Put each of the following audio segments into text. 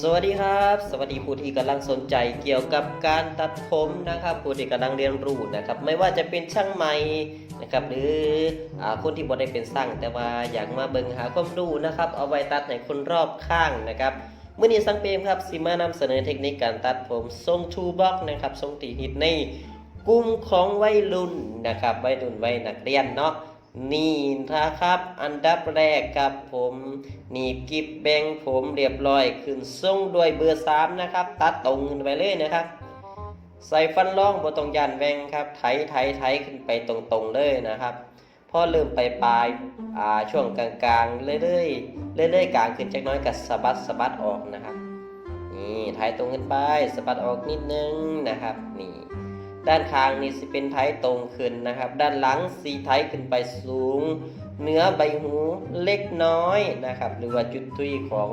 สวัสดีครับ สวัสดีผู้ที่กำลังสนใจเกี่ยวกับการตัดผมนะครับผู้ที่กำลังเรียนรู้นะครับไม่ว่าจะเป็นช่างใหม่นะครับหรืออคนที่บ่ได้เป็นช่าง แต่ว่าอยากมาเบิ่งหาความรู้นะครับเอาไว้ตัดให้คนรอบข้างนะครับมื่อนี้สังเปมครับสิมานำเสนอเทคนิคการตัดผมทรงทูบ็อกนะครับทรงตีฮิตในกลุ่มของวัยรุ่นนะครับวัยรุ่นวัยนักเรียนเนาะ นี่นะครับ อันดับแรกครับผมหนีบกิบแบงผมเรียบร้อยขึ้นทรงด้วยเบอร์สามนะครับ ตัดตรงขึ้นไปเลยนะครับ ใส่ฟันล่องบนตรงยันแวงครับ ไถไถไถขึ้นไปตรงๆเลยนะครับพอเริ่มไปปลายอ่าช่วงกลางๆเรื่อยๆเรื่อยๆกลางขึ้นจักน้อยกับสะบัดสะบัดออกนะครับ นี่ไถตรงขึ้นไปสะบัดออกนิดนึงนะครับ นี่ ด้านข้างนี่สิเป็นไทยตรงขึ้นนะครับ ด้านหลังสีไทยขึ้นไปสูง เนื้อใบหูเล็กน้อยนะครับ หรือว่าจุดทุยของ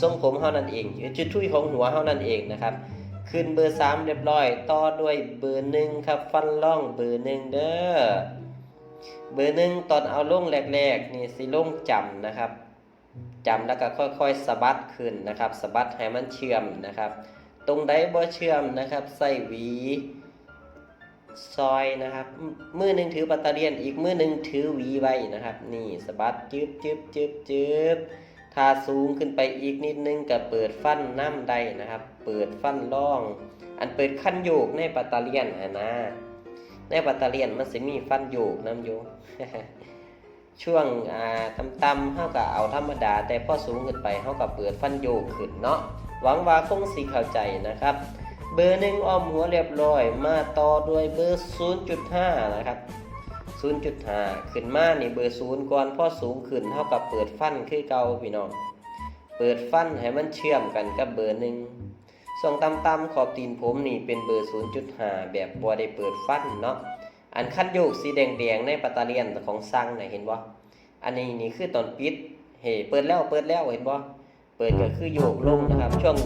ทรงผมเท่านั้นเอง จุดทุยของหัวเท่านั้นเองนะครับ ขึ้นเบอร์ 3 เรียบร้อย ต่อด้วยเบอร์หนึ่งครับ ฟันล่องเบอร์หนึ่งเด้อ เบอร์หนึ่งตอนเอาลงแรกๆนี่สิลงจำนะครับจำแล้วก็ค่อยๆสะบัดขึ้นนะครับสะบัดให้มันเชื่อมนะครับ ตรงใดบ่เชื่อมนะครับใส่หวี ซอยนะครับ มือหนึ่งถือปัตเตอเลียน อีกมือหนึ่งถือหวีไว้นะครับ นี่สะบัดจึ๊บจึ๊บจึ๊บจึ๊บถ้าสูงขึ้นไปอีกนิดนึงก็เปิดฟันน้ำได้นะครับ เปิดฟันล่อง อันเปิดขั้นโยกในปัตเตอเลียนอะนะในปัตเตอเลียนมันสิมีฟันโยกน้ำโยกช่วงอ่าต่ำๆเฮาก็เอาธรรมดา แต่พอสูงขึ้นไปเฮาก็เปิดฟันโยกขึ้นเนาะหวังว่าคงสิเข้าใจนะครับ เบอร์หนึ่งอ้อมหัวเรียบร้อย มาต่อด้วยเบอร์ 0.5 นะครับ 0.5 ขึ้นมานี่เบอร์0ก่อนพอสูงขึ้นเท่ากับเปิดฟันคือเก่าพี่น้อง เปิดฟันให้มันเชื่อมกันกับเบอร์หนึ่งส่งต่ำๆขอบตีนผมนี่เป็นเบอร์ 0.5 แบบบ่ได้เปิดฟันเนาะ อันคันโยกสีแดงๆในปัตตาเลียนของซังน่ะเห็นบ่อันนี้นี่คือตอนปิด เฮ้เปิดแล้วเปิดแล้วเห็นบ่ เปิดก็คือโยกลงนะครับ ช่วง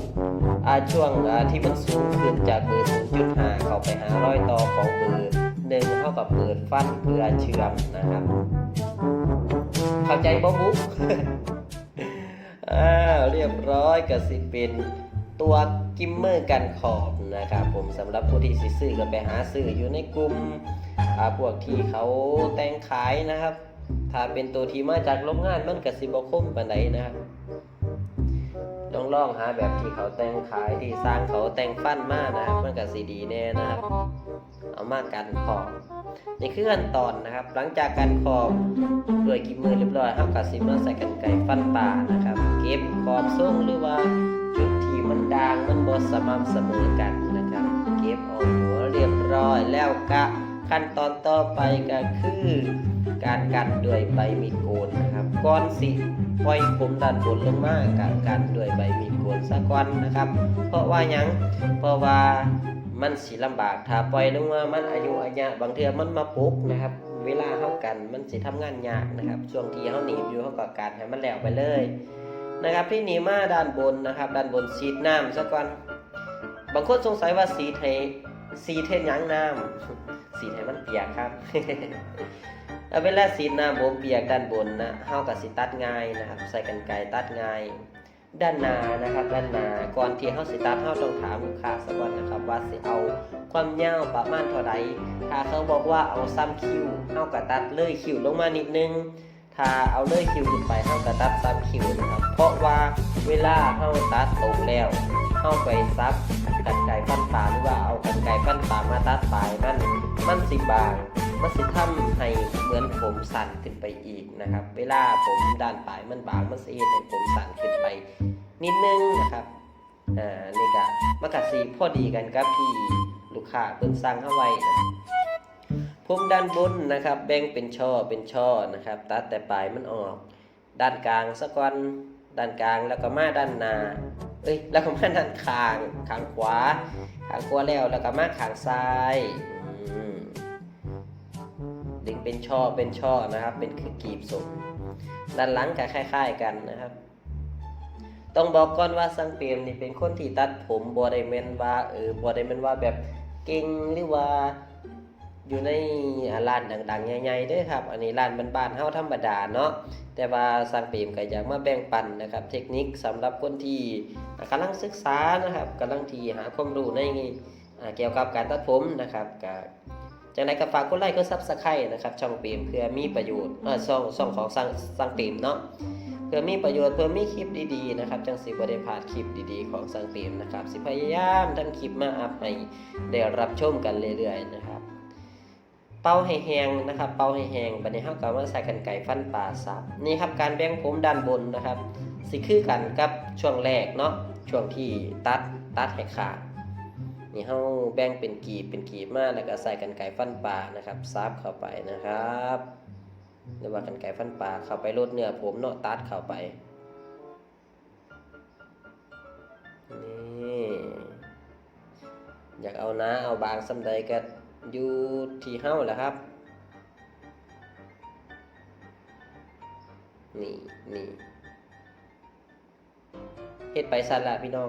อาช่วงที่มันสูงขึ้นจากเบอร์0.5เข้าไปหาร้อยต่อของเบอร์หนึ่งเท่ากับเปิดฟันเพื่อเชื่อมนะครับ เข้าใจบ่บุ๊กอ้าวเรียบร้อยก็สิเป็นตัวกิมเมอร์กันขอบนะครับผมสำหรับผู้ที่สิซื้อก็ไปหาซื้ออยู่ในกลุ่มพวกที่เขาแต่งขายนะครับ ถ้าเป็นตัวที่มาจากโรงงานมันก็สิบ่คมปานใดนะครับ ลองลองหาแบบที่เขาแต่งขายที่สร้างเขาแต่งฟันมานะครับมันก็สีดีแน่นะครับ เอามากันขอบนี่คือขั้นตอนนะครับ หลังจากกันขอบด้วยกิมมือเรียบร้อยครับกับซิมาใส่กันไก่ฟันปลานะครับ เก็บขอบทรงหรือว่าจุดที่มันด่างมันบดสม่ำเสมอกันนะครับ เก็บออกหัวเรียบร้อยแล้วก็ขั้นตอนต่อไปก็คือ การกันด้วยใบมีดโกนนะครับก่อนสิ ปล่อยผมด้านบนลงมาการกันด้วยใบมีดโกนซะก่อนนะครับ เพราะว่ายังเพราะว่ามันสิลำบากถ้าปล่อยลงมามันอายุอายะบางเทื่อมันมาปลุกนะครับเวลาเฮากันมันสิทำงานยากนะครับ ช่วงที่เฮาหนีบอยู่เฮาก็การให้มันแล้วไปเลยนะครับที่หนีมาด้านบนนะครับ ด้านบนสีดน้ำซะก่อนบางคนสงสัยว่าสีเทสีเทหยังน้ำสีให้มันเปียกครับ เวลาสีดน้ำผมเปียกด้านบนนะเฮากับสิตัดง่ายนะครับ ใส่กันไกตัดง่าย ด้านหน้านะครับ ด้านหน้าก่อนที่เฮาสิตัดเฮาต้องถามลูกค้าซะก่อนนะครับ ว่าสิเอาความยาวประมาณเท่าใดถ้าเขาบอกว่าเอาซ้ำคิ้วเฮาก็ตัดเลยคิ้วลงมานิดนึงถ้าเอาเลยคิ้วขึ้นไปเฮาก็ตัดซ้ำคิ้วนะครับ เพราะว่าเวลาเฮาตัดตกแล้วเฮาไปซับกันไกฟันปลาหรือว่าเอากันไกฟันปลามาตัดปลายมันมันสิบาง มันสิทำให้เหมือนผมสั่นขึ้นไปอีกนะครับ เวลาผมด้านปลายมันบางมันสิเฮ็ดให้ผมสั่นขึ้นไปนิดนึงนะครับอ่านี่ก็มันก็สิพอดีกันกับที่ลูกค้าเพิ่นสั่งเฮาไว้นะผมด้านบนนะครับ แบ่งเป็นช่อเป็นช่อนะครับ ตัดแต่ปลายมันออก ด้านกลางสะก่อนด้านกลางแล้วก็มาด้านหน้าเอ้ยแล้วก็มาด้านข้างข้างขวาข้างขวาแล้วแล้วก็มาข้างซ้าย เป็นช่อเป็นช่อนะครับ เป็นคือกีบศพด้านหลังก็คล้าย ๆ กันนะครับ ต้องบอกก่อนว่าสังเปียมนี่เป็นคนที่ตัดผมบอดเมนว่าเออบอดเมนว่าแบบเก่งหรือว่าอยู่ในร้านดังๆใหญ่ๆด้อครับ อันนี้ร้านบ้านๆเฮาธรรมดาเนาะ แต่ว่าสร้างเปรมก็อยากมาแบ่งปันนะครับ เทคนิคสำหรับคนที่อ่ากำลังศึกษานะครับกำลังที่หาความรู้ในเกี่ยวกับการตัดผมนะครับก็ จังไดก็ฝากกดไลค์กด Subscribe นะครับช่องเปรมเพื่อมีประโยชน์เออช่องช่องของสร้างสร้างเปรมเนาะเพื่อมีประโยชน์เพื่อมีคลิปดีๆนะครับจังสิบ่ได้พลาดคลิปดีๆ ของสังเปมนะครับสิพยายามทำคลิปมาอัพให้ได้รับชมกันเรื่อยๆนะครับเป่าให้แห้งนะครับ เป่าให้แห้งบัดนี้เฮาก็มาใส่กันไก่ฟันปลาซับนี่ครับการแบ่งผมด้านบนนะครับ สิคือกันกับช่วงแรกเนาะช่วงที่ตัดตัดให้ขาด นี่เฮาแบ่งเป็นกีบเป็นกีบมาแล้วก็ใส่กันไก่ฟันปลานะครับซับเข้าไปนะครับหรือว่ากันไก่ฟันปลาเข้าไปลดเนื้อผมเนาะตัดเข้าไปนี่อยากเอานะเอาบางสำใดก็อยู่ที่เฮ้าแหละครับนี่นี่เฮ็ดไปสั่นละพี่น้อง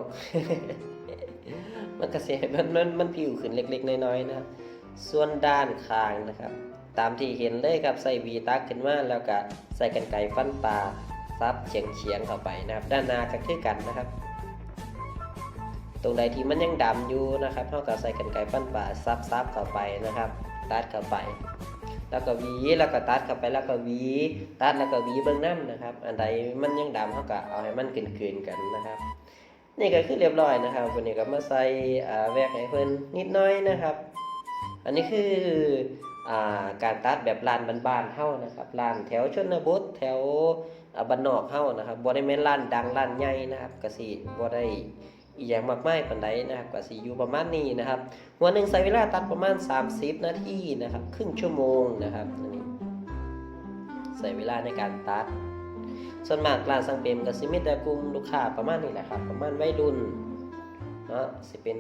มันกระเสียมันมันมันผิวขึ้นเล็ก ๆ น้อยๆนะครับส่วนด้านข้างนะครับ ตามที่เห็นเลยครับใส่วีตักขึ้นมาแล้วก็ใส่กันไก่ฟันปลาซับเฉียงเฉียงๆเข้าไปนะครับ ด้านหน้าก็คือกันนะครับ ตรงใดที่มันยังดำอยู่นะครับเท่ากับใส่กันไก่ฟันปลาซับซับเข้าไปนะครับ ตัดเข้าไป แล้วก็วีแล้วก็ตัดเข้าไปแล้วก็วีตัดแล้วก็วีเบื้องน้ำนะครับ อันใดมันยังดำเท่ากับเอาให้มันคืนๆกันนะครับ นี่ก็คือเรียบร้อยนะครับ วันนี้ก็มาใส่อ่าแวกให้เพิ่นนิดน้อยนะครับ อันนี้คืออ่าการตัดแบบลานบ้านๆเฮานะครับลานแถวชนบทแถวบ้านนอกเฮานะครับบ่ได้แม่นลานดังลานใหญ่นะครับกสิบ่ได้อีหยังมากมายปานใดนะครับกสิอยู่ประมาณนี้นะครับหัวหนึ่งใช้เวลาตัดประมาณ 30 นาทีนะครับ ครึ่งชั่วโมงนะครับนนี้ใช้เวลาในการตัด ส่วนมากร้านสังเปมก็สิมีแต่กลุ่มลูกค้าประมาณนี้แหละครับ ประมาณวัยรุ่นเนาะสิเป็น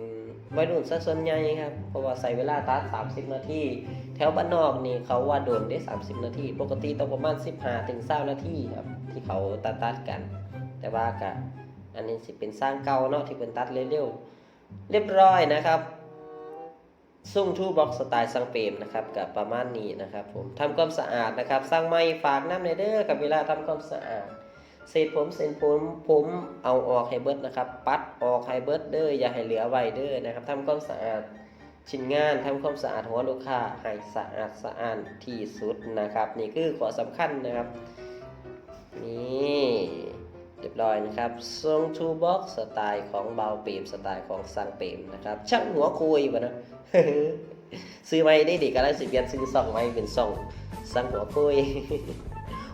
วัยรุ่นซะส่วนใหญ่ครับ เพราะว่าใส่เวลาตัด30 นาที แถวบ้านนอกนี่เขาว่าโดนได้ 30 นาที ปกติต้องประมาณ 15ถึง20นาทีครับ ที่เขาตัดตัดกัน แต่ว่ากะอันนี้สิเป็นสร้างเก่าเนาะที่เป็นตัดเร็วๆเรียบร้อยนะครับ ซุ่งทูบ็อกสไตล์สังเปมนะครับกับประมาณนี้นะครับผมทำความสะอาดนะครับ สร้างไม้ฝากน้ำในเด้อกับเวลาทำความสะอาดเศษผมเศษผมผมเอาออกให้เบิดนะครับ ปัดออกให้เบิดเด้ออย่าให้เหลือไว้เด้อนะครับทำความสะอาดชิ้นงานทำความสะอาดหัวลูกค้าให้สะอาดสะอาดที่สุดนะครับ นี่คือข้อสำคัญนะครับ นี่ เรียบร้อยนะครับ ทรงทูบ็อกสไตล์ของเบาเปรมสไตล์ของสังเปรมนะครับ ช่างหัวคุยวะนะ ซื้อไม้ได้ดีก็แล้วสิเปียนซื้อซองไม้เป็นซองสังหัวคุย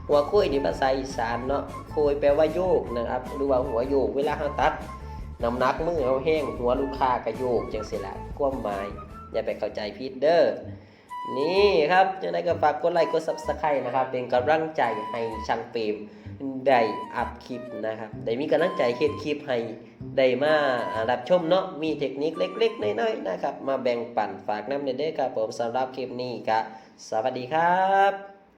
หัวคุยนี่ภาษาอีสานเนาะคุยแปลว่าโยกนะครับ หรือว่าหัวโยกเวลาเราตัดน้ำหนักมือเราแห้งหัวลูกค้าก็โยกจังสิละความหมายอย่าไปเข้าใจผิดเด้อนี่ครับยังไงก็ฝากกดไลค์กด subscribe นะครับ เป็นกำลังใจให้ช่างเปรม ได้อัพคลิปนะครับได้มีกำลังใจเฮ็ดคลิปให้ได้มารับชมเนาะมีเทคนิคเล็กๆน้อยๆนะครับ มาแบ่งปันฝากน้ำเด้อครับผมสำหรับคลิปนี้ก็สวัสดีครับ